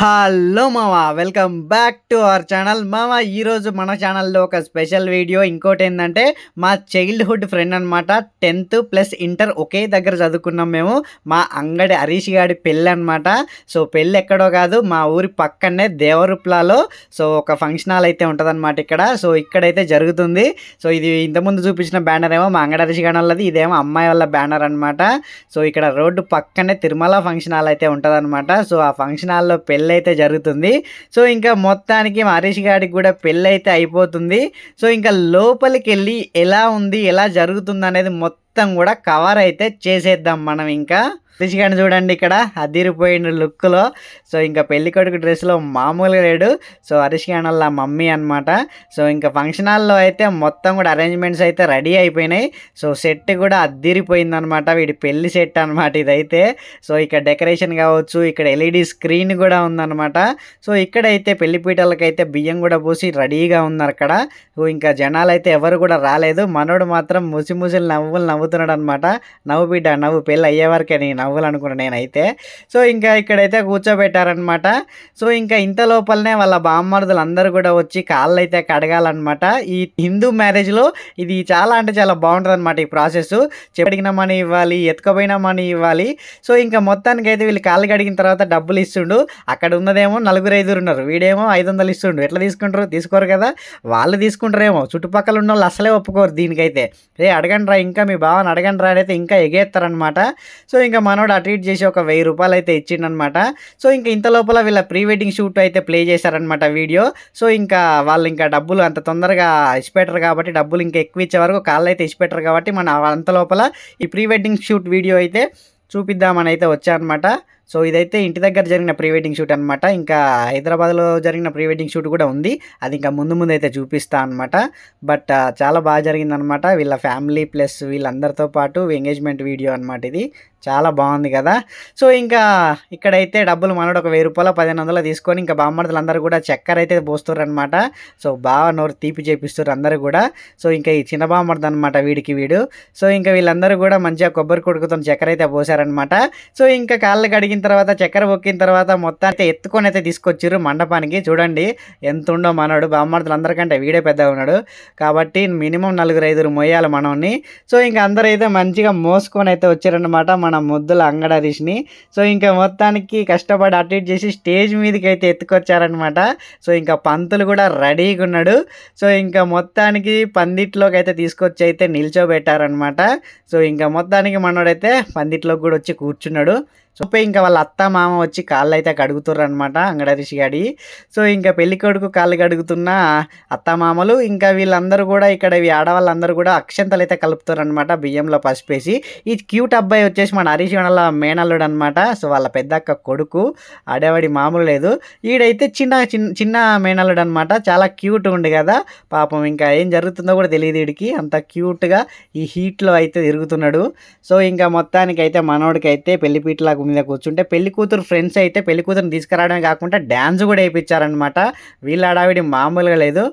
Hello మామ welcome back to our channel. మామ ఈరోజు మన ఛానల్లో ఒక స్పెషల్ వీడియో. ఇంకోటి ఏంటంటే మా చైల్డ్హుడ్ ఫ్రెండ్ అనమాట టెన్త్ ప్లస్ ఇంటర్ ఒకే దగ్గర చదువుకున్నాం మేము. మా అంగడి హరీష్ గారి పెళ్ళి అనమాట సో పెళ్ళి ఎక్కడో కాదు మా ఊరి పక్కనే దేవరుప్లాలో. సో ఒక ఫంక్షన్ హాల్ అయితే ఉంటుందన్నమాట ఇక్కడ. సో ఇక్కడైతే జరుగుతుంది. సో ఇది ఇంతకుముందు చూపించిన బ్యానర్ ఏమో మా అంగడి హరీష్ గారి వాళ్ళది ఇదేమో అమ్మాయి వాళ్ళ బ్యానర్ అనమాట సో ఇక్కడ రోడ్డు పక్కనే తిరుమల ఫంక్షన్ హాల్ అయితే ఉంటుందన్నమాట. సో ఆ ఫంక్షన్ హాల్లో పెళ్ళి అయితే జరుగుతుంది. సో ఇంకా మొత్తానికి హరీష్ గారికి కూడా పెళ్ళి అయితే అయిపోతుంది. సో ఇంకా లోపలికి వెళ్ళి ఎలా ఉంది ఎలా జరుగుతుంది అనేది మొత్తం కూడా కవర్ అయితే చేసేద్దాం మనం ఇంకా. హరీష్ చూడండి ఇక్కడ అదిరిపోయిన లుక్లో. సో ఇంకా పెళ్ళి కొడుకు డ్రెస్లో మామూలుగా లేడు. సో హరీష్ గారి వాళ్ళ మమ్మీ అనమాట సో ఇంకా ఫంక్షన్ హాల్లో అయితే మొత్తం కూడా అరేంజ్మెంట్స్ అయితే రెడీ అయిపోయినాయి. సో సెట్ కూడా అద్దిరిపోయింది అనమాట వీడి పెళ్ళి సెట్ అనమాట ఇదైతే. సో ఇక్కడ డెకరేషన్ కావచ్చు ఇక్కడ ఎల్ఈడి స్క్రీన్ కూడా ఉందన్నమాట. సో ఇక్కడైతే పెళ్ళి పీటలకైతే బియ్యం కూడా పూసి రెడీగా ఉన్నారు అక్కడ. సో ఇంకా జనాలు అయితే ఎవరు కూడా రాలేదు. మనోడు మాత్రం ముసి ముసిలు నవ్వులు నవ్వుతున్నాడు అనమాట నవ్వు బిడ్డ నవ్వు పెళ్ళి అయ్యే నేను. నీ నేనైతే. సో ఇంకా ఇక్కడైతే కూర్చోబెట్టారనమాట సో ఇంకా ఇంత లోపలనే వాళ్ళ బామ్మర్దులు అందరూ కూడా వచ్చి కాళ్ళు అయితే కడగాలన్నమాట. ఈ హిందూ మ్యారేజ్లో ఇది చాలా అంటే చాలా బాగుంటుంది అనమాట ఈ ప్రాసెస్ చెప్పడిగిన మనీ ఇవ్వాలి ఎత్తుకపోయిన మనీ ఇవ్వాలి. సో ఇంకా మొత్తానికి అయితే వీళ్ళు కాళ్ళు కడిగిన తర్వాత డబ్బులు ఇస్తుండు. అక్కడ ఉన్నదేమో నలుగురు ఐదుగురు ఉన్నారు. వీడేమో ఐదు వందలు ఇస్తుండు. ఎట్లా తీసుకుంటారు? తీసుకోరు కదా. వాళ్ళు తీసుకుంటారేమో. చుట్టుపక్కల ఉన్న వాళ్ళు అసలే ఒప్పుకోరు దీనికైతే. రే అడగండి రా ఇంకా మీ బావని అడగండి రా అయితే ఇంకా ఎగేస్తారనమాట సో ఇంకా మనోడు అటు ఇటు చేసి ఒక వెయ్యి రూపాయలు అయితే ఇచ్చిండనమాట. సో ఇంకా ఇంత లోపల వీళ్ళ ప్రీ వెడ్డింగ్ షూట్ అయితే ప్లే చేశారనమాట వీడియో. సో ఇంకా వాళ్ళు ఇంకా డబ్బులు అంత తొందరగా ఇచ్చిపెట్టరు కాబట్టి డబ్బులు ఇంకా ఎక్కువ ఇచ్చే వరకు కాళ్ళు అయితే ఇచ్చిపెట్టరు కాబట్టి మన అంత లోపల ఈ ప్రీ వెడ్డింగ్ షూట్ వీడియో అయితే చూపిద్దామని అయితే వచ్చానమాట. సో ఇదైతే ఇంటి దగ్గర జరిగిన ప్రీ వెడ్డింగ్ షూట్ అనమాట. ఇంకా హైదరాబాద్లో జరిగిన ప్రీ వెడ్డింగ్ షూట్ కూడా ఉంది. అది ఇంకా ముందు ముందు అయితే చూపిస్తా అనమాట. బట్ చాలా బాగా జరిగిందనమాట. వీళ్ళ ఫ్యామిలీ ప్లస్ వీళ్ళందరితో పాటు ఎంగేజ్మెంట్ వీడియో అనమాట ఇది. చాలా బాగుంది కదా. సో ఇంకా ఇక్కడైతే డబ్బులు మనడు ఒక వెయ్యి రూపాయలు పదిహేను వందలు తీసుకొని ఇంకా బామ్మర్దులు అందరూ కూడా చక్కెర అయితే పోస్తారు అనమాట సో బాగా నోరు తీపి చేపిస్తారు అందరూ కూడా. సో ఇంకా ఈ చిన్న బామ్మర్ది అనమాట వీడికి వీడు. సో ఇంకా వీళ్ళందరూ కూడా మంచిగా కొబ్బరి కొడుకుతో చక్కెర అయితే పోసారనమాట సో ఇంకా కాళ్ళు కడిగిన తర్వాత చక్కెర పొక్కిన తర్వాత మొత్తం అయితే ఎత్తుకొని అయితే తీసుకొచ్చారు మండపానికి. చూడండి ఎంత ఉండో మనోడు బామ్మర్దులు అందరికంటే వీడే పెద్దగా ఉన్నాడు. కాబట్టి మినిమం నలుగురు ఐదుగురు మొయ్యాలి మనల్ని సో ఇంకా అందరూ అయితే మంచిగా మోసుకొని అయితే వచ్చారనమాట మన మన ముద్దుల అంగడరీష్ని సో ఇంకా మొత్తానికి కష్టపడి అటు ఇటు చేసి స్టేజ్ మీదకి అయితే ఎత్తుకొచ్చారనమాట సో ఇంకా పంతులు కూడా రెడీగా ఉన్నాడు. సో ఇంకా మొత్తానికి పందిట్లోకి అయితే తీసుకొచ్చి అయితే నిల్చోబెట్టారనమాట సో ఇంకా మొత్తానికి మనోడైతే పందిట్లోకి కూడా వచ్చి కూర్చున్నాడు. సో ఇంకా వాళ్ళ అత్త మామ వచ్చి కాళ్ళు అయితే కడుగుతుర్రు అనమాట అంగడరిషి గాడి. సో ఇంకా పెళ్ళి కొడుకు కాళ్ళు కడుగుతున్న అత్త మామలు ఇంకా వీళ్ళందరూ కూడా ఇక్కడ ఈ ఆడవాళ్ళందరూ కూడా అక్షంతలు అయితే కలుపుతారు అనమాట బియ్యంలో పసిపేసి. ఈ క్యూట్ అబ్బాయి వచ్చేసి మన హరీష్ వాళ్ళ మేనల్లుడు అనమాట సో వాళ్ళ పెద్దక్క కొడుకు ఆడేవాడి మామూలు లేదు. ఈడైతే చిన్న చిన్న చిన్న మేనల్లుడు అనమాట చాలా క్యూట్ ఉండు కదా. పాపం ఇంకా ఏం జరుగుతుందో కూడా తెలియదు వీడికి అంత క్యూట్గా ఈ హీట్లో అయితే తిరుగుతున్నాడు. సో ఇంకా మొత్తానికి అయితే మనోడికి అయితే పెళ్ళిపీటలా మీద కూర్చుంటే పెళ్ళి కూతురు ఫ్రెండ్స్ అయితే పెళ్ళి కూతురుని తీసుకురావడమే కాకుండా డ్యాన్స్ కూడా వేయించారనమాట వీళ్ళ ఆడావిడి మామూలుగా లేదు.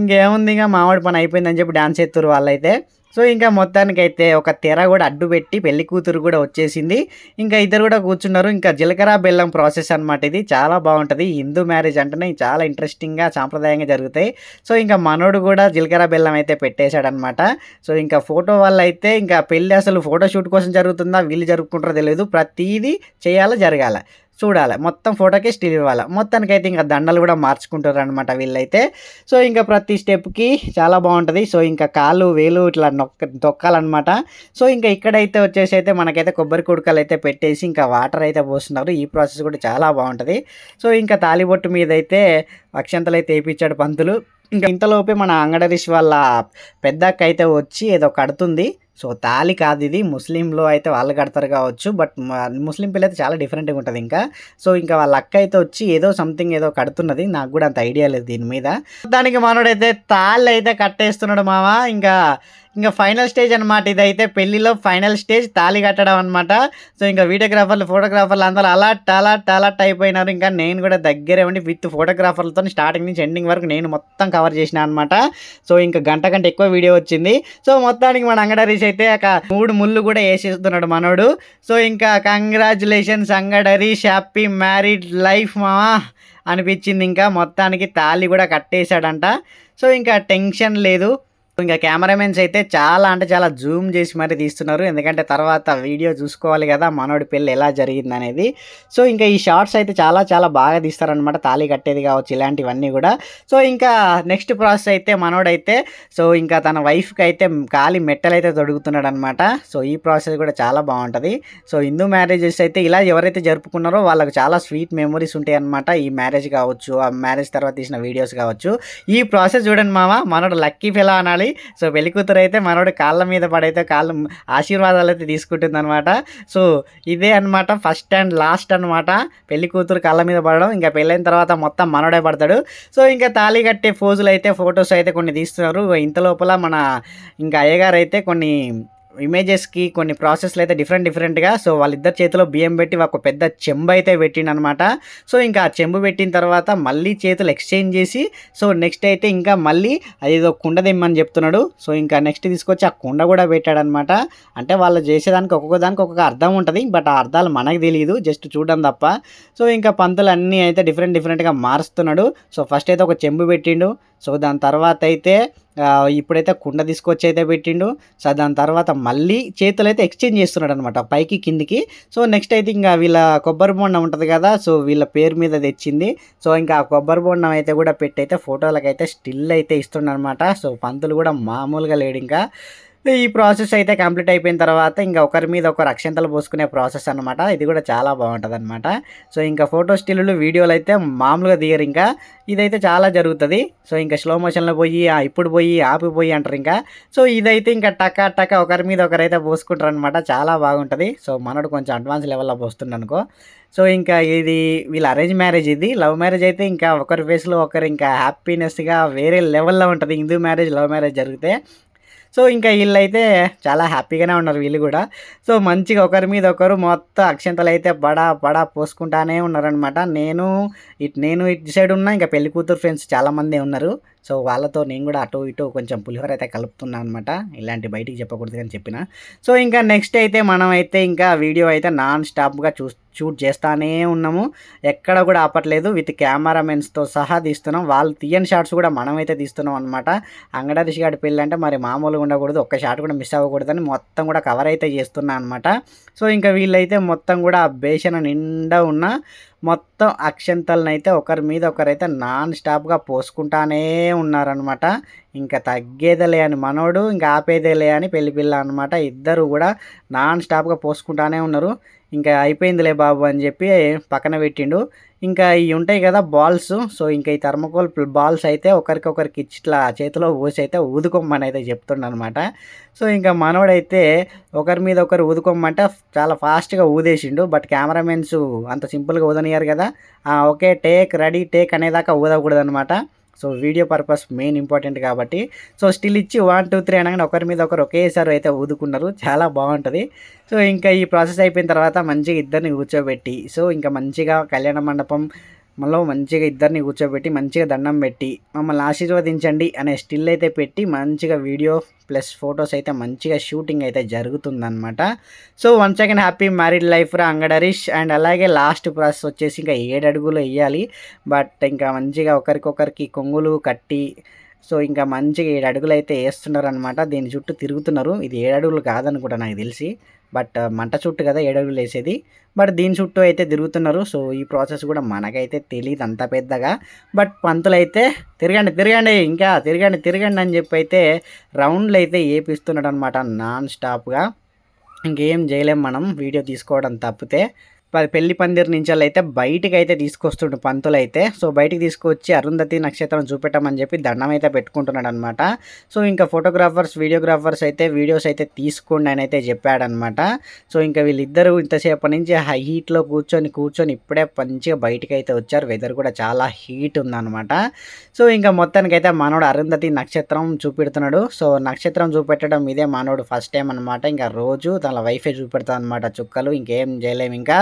ఇంకేముంది ఇంకా మామిడి పని అయిపోయిందని చెప్పి డ్యాన్స్ ఎత్తురు వాళ్ళైతే. సో ఇంకా మొత్తానికి అయితే ఒక తెర కూడా అడ్డు పెట్టి పెళ్ళి కూతురు కూడా వచ్చేసింది. ఇంకా ఇద్దరు కూడా కూర్చున్నారు. ఇంకా జీలకర్ర బెల్లం ప్రాసెస్ అనమాట ఇది. చాలా బాగుంటుంది. హిందూ మ్యారేజ్ అంటేనే చాలా ఇంట్రెస్టింగ్గా సాంప్రదాయంగా జరుగుతాయి. సో ఇంకా మనోడు కూడా జీలకర్ర బెల్లం అయితే పెట్టేశాడనమాట సో ఇంకా ఫోటో వల్ల అయితే ఇంకా పెళ్ళి అసలు ఫోటోషూట్ కోసం జరుగుతుందా వీళ్ళు జరుపుకుంటారో తెలియదు ప్రతిదీ చేయాలి జరగాలి. చూడాలి. మొత్తం ఫోటోకి స్టిల్ ఇవ్వాలి. మొత్తానికి అయితే ఇంకా దండలు కూడా మార్చుకుంటారు అనమాట వీళ్ళైతే. సో ఇంకా ప్రతి స్టెప్కి చాలా బాగుంటుంది. సో ఇంకా కాళ్ళు వేలు ఇట్లా నొక్క తొక్కాలన్నమాట. సో ఇంకా ఇక్కడైతే వచ్చేసి అయితే మనకైతే కొబ్బరి కుడకలు అయితే పెట్టేసి ఇంకా వాటర్ అయితే పోస్తున్నారు. ఈ ప్రాసెస్ కూడా చాలా బాగుంటుంది. సో ఇంకా తాలిబొట్టు మీద అయితే అక్షంతలు అయితే వేయించాడు పంతులు. ఇంకా ఇంతలోపే మన అంగడరీష్ వాళ్ళ పెద్దక్క అయితే వచ్చి ఏదో కడుతుంది. సో తాళి కాదు ఇది. ముస్లింలో అయితే వాళ్ళు కడతారు కావచ్చు బట్ ముస్లిం పిల్ల అయితే చాలా డిఫరెంట్గా ఉంటుంది ఇంకా. సో ఇంకా వాళ్ళ అక్క అయితే వచ్చి ఏదో సంథింగ్ ఏదో కడుతున్నది. నాకు కూడా అంత ఐడియా లేదు దీని మీద. దానికి మనోడైతే తాళ్ళు అయితే కట్టేస్తున్నాడు మామ. ఇంకా ఇంకా ఫైనల్ స్టేజ్ అనమాట ఇదైతే. పెళ్ళిలో ఫైనల్ స్టేజ్ తాళి కట్టడం అనమాట సో ఇంకా వీడియోగ్రాఫర్లు ఫోటోగ్రాఫర్లు అందరూ అలర్ట్ అలర్ట్ అలర్ట్ అయిపోయినారు. ఇంకా నేను కూడా దగ్గరే ఉండి విత్ ఫోటోగ్రాఫర్లతో స్టార్టింగ్ నుంచి ఎండింగ్ వరకు నేను మొత్తం కవర్ చేసిన అనమాట సో ఇంకా గంట కంటే ఎక్కువ వీడియో వచ్చింది. సో మొత్తానికి మన అంగడరీష్ అయితే ఒక మూడు ముళ్ళు కూడా వేసేస్తున్నాడు మనోడు. సో ఇంకా కంగ్రాచులేషన్స్ అంగడరీ హ్యాపీ మ్యారీడ్ లైఫ్ మామా అనిపించింది. ఇంకా మొత్తానికి తాళి కూడా కట్టేశాడంట. సో ఇంకా టెన్షన్ లేదు. ఇంకా కెమెరామెన్స్ అయితే చాలా అంటే చాలా జూమ్ చేసి మరి తీస్తున్నారు. ఎందుకంటే తర్వాత వీడియో చూసుకోవాలి కదా మనోడి పెళ్ళి ఎలా జరిగింది అనేది సో ఇంకా ఈ షార్ట్స్ అయితే చాలా చాలా బాగా తీస్తారనమాట తాళి కట్టేది కావచ్చు ఇలాంటివన్నీ కూడా. సో ఇంకా నెక్స్ట్ ప్రాసెస్ అయితే మనోడైతే సో ఇంకా తన వైఫ్కి అయితే ఖాళీ మెట్టలు అయితే తొడుగుతున్నాడు అనమాట సో ఈ ప్రాసెస్ కూడా చాలా బాగుంటుంది. సో హిందూ మ్యారేజెస్ అయితే ఇలా ఎవరైతే జరుపుకున్నారో వాళ్ళకి చాలా స్వీట్ మెమరీస్ ఉంటాయి అనమాట ఈ మ్యారేజ్ కావచ్చు ఆ మ్యారేజ్ తర్వాత తీసిన వీడియోస్ కావచ్చు. ఈ ప్రాసెస్ చూడండి మామ మనోడు లక్కీ ఫెలా అనాలి. సో పెళ్ళి కూతురు అయితే మనోడు కాళ్ళ మీద పడైతే కాళ్ళ ఆశీర్వాదాలు అయితే తీసుకుంటుంది అనమాట సో ఇదే అనమాట ఫస్ట్ అండ్ లాస్ట్ అనమాట పెళ్ళి కూతురు కాళ్ళ మీద పడడం ఇంకా పెళ్ళైన తర్వాత మొత్తం మనోడే పడతాడు. సో ఇంకా తాళి కట్టే ఫోజులు అయితే ఫొటోస్ అయితే కొన్ని తీస్తున్నారు. ఇంత లోపల మన ఇంకా అయ్యగారు అయితే కొన్ని ఇమేజెస్కి కొన్ని ప్రాసెస్లు అయితే డిఫరెంట్ డిఫరెంట్గా. సో వాళ్ళిద్దరి చేతిలో బియ్యం పెట్టి ఒక పెద్ద చెంబు అయితే పెట్టిండనమాట. సో ఇంకా ఆ చెంబు పెట్టిన తర్వాత మళ్ళీ చేతులు ఎక్స్చేంజ్ చేసి సో నెక్స్ట్ అయితే ఇంకా మళ్ళీ అదేదో కుండ దిమ్మని చెప్తున్నాడు. సో ఇంకా నెక్స్ట్ తీసుకొచ్చి ఆ కుండ కూడా పెట్టాడనమాట. అంటే వాళ్ళు చేసేదానికి ఒక్కొక్క దానికి ఒక్కొక్క అర్థం ఉంటుంది బట్ ఆ అర్థాలు మనకు తెలియదు జస్ట్ చూడడం తప్ప. సో ఇంకా పంతులు అన్నీ అయితే డిఫరెంట్ డిఫరెంట్గా మారుస్తున్నాడు. సో ఫస్ట్ అయితే ఒక చెంబు పెట్టిండు. సో దాని తర్వాత అయితే ఇప్పుడైతే కుండ తీసుకొచ్చి అయితే పెట్టిండు. సో దాని తర్వాత మళ్ళీ చేతులు అయితే ఎక్స్చేంజ్ చేస్తున్నాడు అనమాట పైకి కిందికి. సో నెక్స్ట్ అయితే ఇంకా వీళ్ళ కొబ్బరి బొండం ఉంటుంది కదా సో వీళ్ళ పేరు మీద తెచ్చింది. సో ఇంకా ఆ కొబ్బరి బొండం అయితే కూడా పెట్టి అయితే ఫోటోలకైతే స్టిల్ అయితే ఇస్తుండనమాట సో పంతులు కూడా మామూలుగా లేడు ఇంకా. ఈ ప్రాసెస్ అయితే కంప్లీట్ అయిపోయిన తర్వాత ఇంకా ఒకరి మీద ఒకరు అక్షంతలు పోసుకునే ప్రాసెస్ అనమాట ఇది కూడా చాలా బాగుంటుంది అనమాట సో ఇంకా ఫోటో స్టిల్లు వీడియోలు అయితే మామూలుగా దిగరు ఇంకా. ఇదైతే చాలా జరుగుతుంది. సో ఇంకా స్లో మోషన్లో పోయి ఇప్పుడు పోయి ఆపిపోయి అంటారు ఇంకా. సో ఇదైతే ఇంకా టక టక ఒకరి మీద ఒకరైతే పోసుకుంటారు అనమాట చాలా బాగుంటుంది. సో మనడు కొంచెం అడ్వాన్స్ లెవెల్లో పోస్తుండనుకో. సో ఇంకా ఇది వీళ్ళ అరేంజ్ మ్యారేజ్ ఇది. లవ్ మ్యారేజ్ అయితే ఇంకా ఒకరి ఫేస్లో ఒకరు ఇంకా హ్యాపీనెస్గా వేరే లెవెల్లో ఉంటుంది. హిందూ మ్యారేజ్ లవ్ మ్యారేజ్ జరిగితే. సో ఇంకా వీళ్ళైతే చాలా హ్యాపీగానే ఉన్నారు వీళ్ళు కూడా. సో మంచిగా ఒకరి మీద ఒకరు మొత్తం అక్షంతలు అయితే బడా బడా పోసుకుంటానే ఉన్నారనమాట నేను ఇటు నేను ఇటు సైడ్ ఉన్నా ఇంకా పెళ్ళి కూతురు ఫ్రెండ్స్ చాలామంది ఉన్నారు. సో వాళ్ళతో నేను కూడా అటు ఇటు కొంచెం పులిహోర అయితే కలుపుతున్నాను అనమాట ఇలాంటి బయటికి చెప్పకూడదు అని చెప్పిన. సో ఇంకా నెక్స్ట్ అయితే మనం అయితే ఇంకా వీడియో అయితే నాన్ స్టాప్గా చూ షూట్ చేస్తానే ఉన్నాము. ఎక్కడ కూడా ఆపట్లేదు. విత్ కెమెరామెన్స్తో సహా తీస్తున్నాం. వాళ్ళు తీయని షాట్స్ కూడా మనమైతే తీస్తున్నాం అనమాట అంగడరిషి గారి పెళ్ళి అంటే మరి మామూలుగా ఉండకూడదు. ఒక్క షాట్ కూడా మిస్ అవ్వకూడదని మొత్తం కూడా కవర్ అయితే చేస్తున్నా అనమాట సో ఇంకా వీళ్ళైతే మొత్తం కూడా ఆ బేషన్ నిండా ఉన్న. మొత్తం అక్షంతలను అయితే ఒకరి మీద ఒకరైతే నాన్ స్టాప్గా పోసుకుంటానే ఉన్నారనమాట ఇంకా తగ్గేదేలే అని మనోడు ఇంకా ఆపేదేలే అని పెళ్ళి పిల్ల అనమాట ఇద్దరు కూడా నాన్ స్టాప్గా పోసుకుంటానే ఉన్నారు. ఇంకా అయిపోయిందిలే బాబు అని చెప్పి పక్కన పెట్టిండు. ఇంకా ఇవి ఉంటాయి కదా బాల్స్ సో ఇంకా ఈ థర్మకోల్ బాల్స్ అయితే ఒకరికొకరికి ఇట్లా చేతిలో పోసి అయితే ఊదుకోమని అయితే చెప్తుండనమాట సో ఇంకా మనోడైతే ఒకరి మీద ఒకరు ఊదుకోమంటే చాలా ఫాస్ట్గా ఊదేసిండు. బట్ కెమెరామెన్స్ అంత సింపుల్గా ఊదనియారు కదా. ఓకే టేక్ రెడీ టేక్ అనేదాకా ఊదకూడదు అనమాట so video purpose main important కాబట్టి సో స్టిల్ ఇచ్చి వన్ టూ త్రీ అనగానే ఒకరి మీద ఒకరు ఒకేసారి అయితే ఊదుకున్నారు. చాలా బాగుంటుంది. సో ఇంకా ఈ ప్రాసెస్ అయిపోయిన తర్వాత మంచిగా ఇద్దరిని కూర్చోబెట్టి సో ఇంకా మంచిగా కళ్యాణ మండపం మళ్ళీ మంచిగా ఇద్దరిని కూర్చోబెట్టి మంచిగా దండం పెట్టి మమ్మల్ని ఆశీర్వదించండి అనే స్టిల్ అయితే పెట్టి మంచిగా వీడియో ప్లస్ ఫొటోస్ అయితే మంచిగా షూటింగ్ అయితే జరుగుతుందనమాట so one second happy married life రా అంగడరీష్. అండ్ అలాగే లాస్ట్ ప్రాసెస్ వచ్చేసి ఇంకా ఏడు అడుగులు వేయాలి. బట్ ఇంకా మంచిగా ఒకరికొకరికి కొంగులు కట్టి సో ఇంకా మంచిగా ఏడు అడుగులు అయితే వేస్తున్నారు అనమాట దీని చుట్టూ తిరుగుతున్నారు. ఇది ఏడు అడుగులు కాదనుకుంటా నాకు తెలిసి. బట్ మంట చుట్టూ కదా ఏడు అడుగులు వేసేది. బట్ దీని చుట్టూ అయితే తిరుగుతున్నారు. సో ఈ ప్రాసెస్ కూడా మనకైతే తెలియదు అంత పెద్దగా. బట్ పంతులు అయితే తిరగండి తిరగండి ఇంకా తిరగండి తిరగండి అని చెప్పి అయితే రౌండ్లు అయితే ఏపిస్తున్నాడు అనమాట నాన్ స్టాప్గా. ఇంకేం చేయలేం మనం. వీడియో తీసుకోవడం తప్పితే. పెళ్ళి పందిర్ నుంచి అయితే బయటికి అయితే తీసుకొస్తుండు పంతులు అయితే సో బయటికి తీసుకొచ్చి అరుంధతి నక్షత్రం చూపెట్టమని చెప్పి దండం అయితే పెట్టుకుంటున్నాడు అనమాట సో ఇంకా ఫోటోగ్రాఫర్స్ వీడియోగ్రాఫర్స్ అయితే వీడియోస్ అయితే తీసుకోండి అని అయితే చెప్పాడనమాట. సో ఇంకా వీళ్ళిద్దరూ ఇంతసేపటి నుంచి హై హీట్లో కూర్చొని కూర్చొని ఇప్పుడే మంచిగా బయటికి అయితే వచ్చారు. వెదర్ కూడా చాలా హీట్ ఉందనమాట. సో ఇంకా మొత్తానికి అయితే మనోడు అరుంధతి నక్షత్రం చూపెడుతున్నాడు. సో నక్షత్రం చూపెట్టడం ఇదే మనోడు ఫస్ట్ టైం అనమాట ఇంకా రోజు తన వైఫే చూపెడతా అనమాట చుక్కలు. ఇంకేం చేయలేము ఇంకా.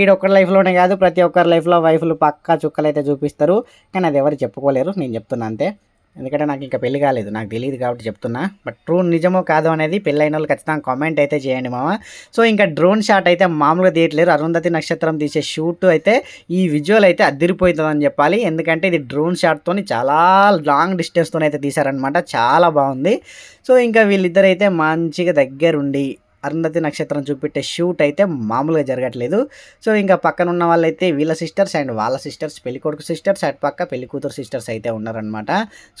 ఈడ ఒక్కరి లైఫ్లోనే కాదు ప్రతి ఒక్కరి లైఫ్లో వైఫ్లు పక్కా చుక్కలు అయితే చూపిస్తారు. కానీ అది ఎవరు చెప్పుకోలేరు నేను చెప్తున్నా అంతే. ఎందుకంటే నాకు ఇంకా పెళ్ళి కాలేదు నాకు తెలియదు కాబట్టి చెప్తున్నా. బట్ ట్రూ నిజమో కాదో అనేది పెళ్ళైన వాళ్ళు ఖచ్చితంగా కామెంట్ అయితే చేయండి మామ. సో ఇంకా డ్రోన్ షాట్ అయితే మామూలుగా తీయట్లేరు. అరుంధతి నక్షత్రం తీసే షూట్ అయితే ఈ విజువల్ అయితే అదిరిపోతుందని చెప్పాలి. ఎందుకంటే ఇది డ్రోన్ షాట్తో చాలా లాంగ్ డిస్టెన్స్తో అయితే తీశారనమాట చాలా బాగుంది. సో ఇంకా వీళ్ళిద్దరైతే అయితే మంచిగా దగ్గరుండి అరుంధతి నక్షత్రం చూపెట్టే షూట్ అయితే మామూలుగా జరగట్లేదు. సో ఇంకా పక్కన ఉన్న వాళ్ళైతే వీళ్ళ సిస్టర్స్ అండ్ వాళ్ళ సిస్టర్స్ పెళ్ళి కొడుకు సిస్టర్స్ అటు పక్క పెళ్ళి కూతురు సిస్టర్స్ అయితే ఉన్నారనమాట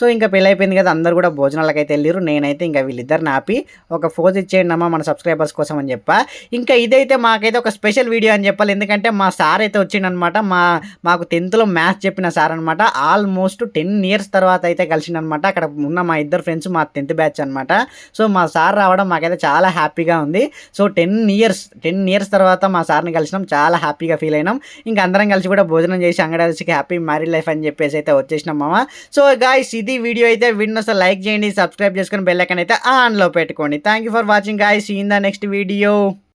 సో ఇంకా పెళ్ళి అయిపోయింది కదా అందరు కూడా భోజనాలకు అయితే వెళ్ళారు నేనైతే ఇంకా వీళ్ళిద్దరిని ఆపి ఒక ఫోజ్ ఇచ్చేయండి అమ్మా మన సబ్స్క్రైబర్స్ కోసం అని చెప్పా. ఇంకా ఇదైతే మాకైతే ఒక స్పెషల్ వీడియో అని చెప్పాలి. ఎందుకంటే మా సార్ అయితే వచ్చిండనమాట మా మాకు టెన్త్లో మ్యాథ్స్ చెప్పిన సార్ అనమాట ఆల్మోస్ట్ టెన్ ఇయర్స్ తర్వాత అయితే కలిసిండనమాట అక్కడ ఉన్న మా ఇద్దరు ఫ్రెండ్స్ మా టెన్త్ బ్యాచ్ అనమాట సో మా సార్ రావడం మాకైతే చాలా హ్యాపీగా ఉంది. So ten years ten years తర్వాత మా సార్ని కలిసినాం. చాలా హ్యాపీగా ఫీల్ అయినాం. ఇంకా అందరం కలిసి కూడా భోజనం చేసి అంగడాల్సికి హ్యాపీ మ్యారీడ్ లైఫ్ అని చెప్పేసి అయితే వచ్చేసినాం మామ. సో గాయస్ ఇది వీడియో అయితే విన్న లైక్ చేయండి సబ్స్క్రైబ్ చేసుకొని బెల్ అయితే ఆన్లో పెట్టుకోండి. Thank you for watching guys in the next video